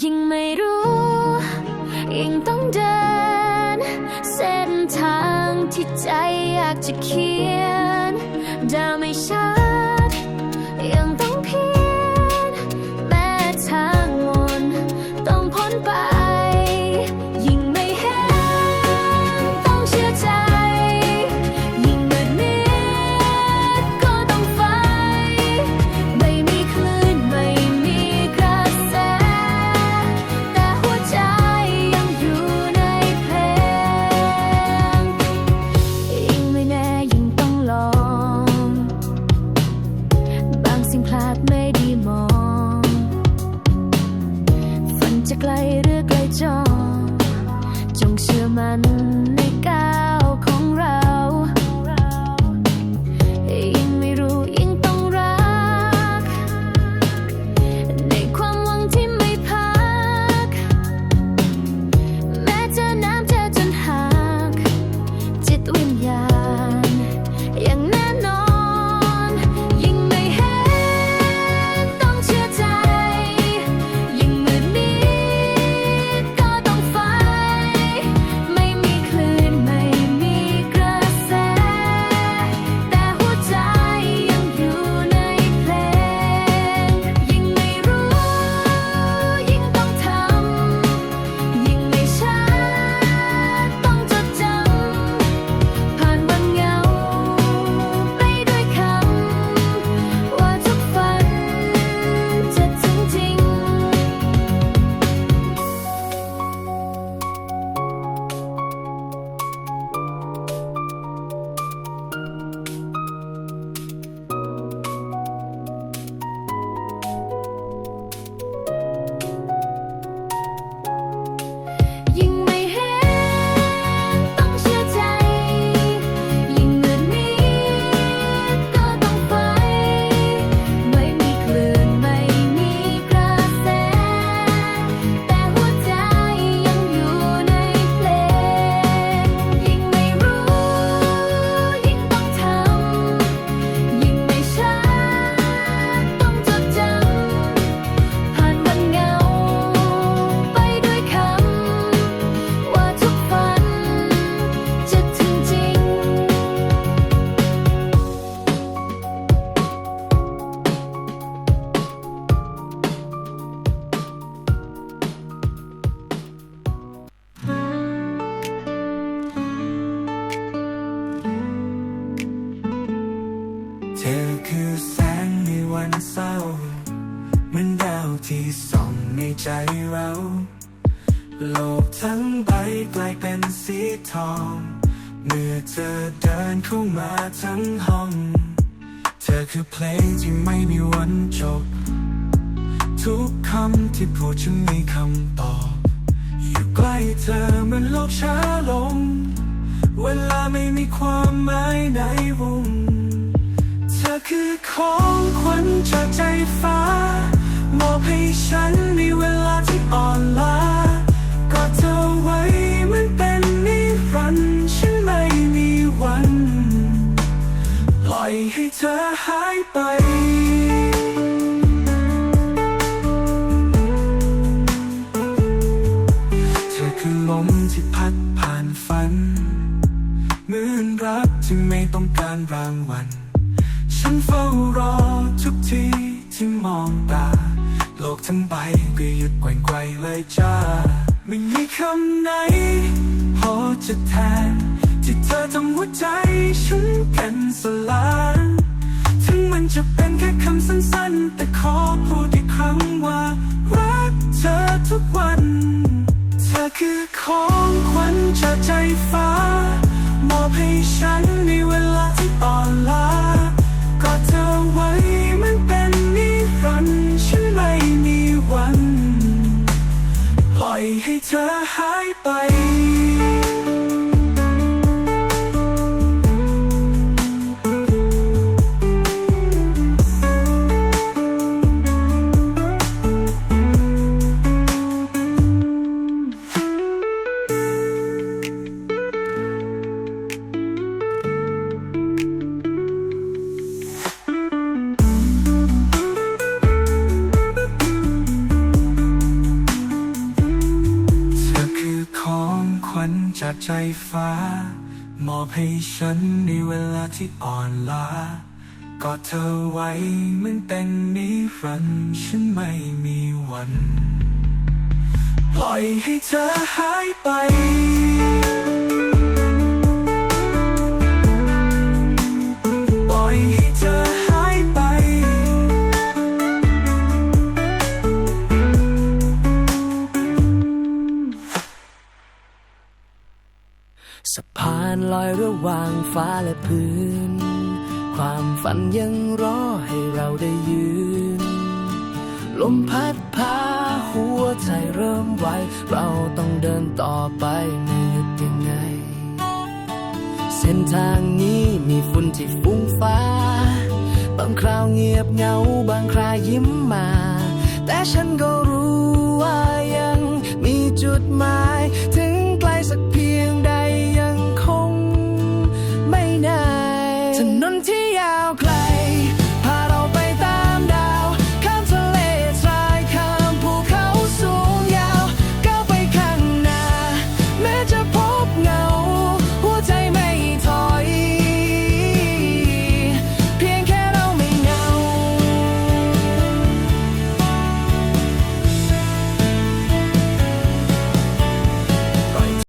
ยิ่งไม่รู้ ยิ่งต้องเดิน เส้นทางที่ใจอยากจะเขียนดาวไม่ชัด คือแสงในวันเศร้าเหมือนดาวที่ส่องในใจเรา โลกทั้งใบกลายเป็นสีทอง เมื่อเธอเดินเข้ามาทั้งห้อง เธอคือเพลงที่ไม่มีวันจบ ทุกคำที่พูดฉันมีคำตอบ อยู่ใกล้เธอเหมันโลกช้าลง เวลาไม่มีความหมายในวง คือของขวัญจากใจฟ้ามอบให้ฉันในเวลาที่อ่อนล้ากอดเธอไว้เหมันเป็นนิรันดร์ฉันไม่มีวัน ปล่อยให้เธอหายไปเธอคือลมที่พัดผ่านฝันเหมือนรักที่ไม่ต้องการรางวัล ฉันเฝ้ารอทุกทีที่มองตา โลกทั้งใบก็หยุดแกว่งไกวเลยจ้า ไม่มีคำไหน พอจะแทน ที่เธอทำหัวใจฉันกันสลายถึงมันจะเป็นแค่คำสั้นๆ แต่ขอพูดอีกครั้งว่า รักเธอทุกวัน เธอคือของขวัญจากใจฟ้ามอบให้ฉันในเวลาที่อ่อนล้า ให้เธอหายไป ใจฟ้ามอบให้ฉันในเวลาที่อ่อนล้ากอดเธอไว้เหมือนแต่งนิรันดร์ฉันไม่มีวัน ปล่อยให้เธอหายไป สะพานลอยระหว่างฟ้าและพื้น ความฝันยังรอให้เราได้ยืน ลมพัดพาหัวใจเริ่มไหวเราต้องเดินต่อไปไม่หยุดยังไง เส้นทางนี้มีฝุ่นที่ฟุ้งฟ้า บางคราวเงียบเหงาบางครายิ้มมา แต่ฉันก็รู้ว่ายังมีจุดหมาย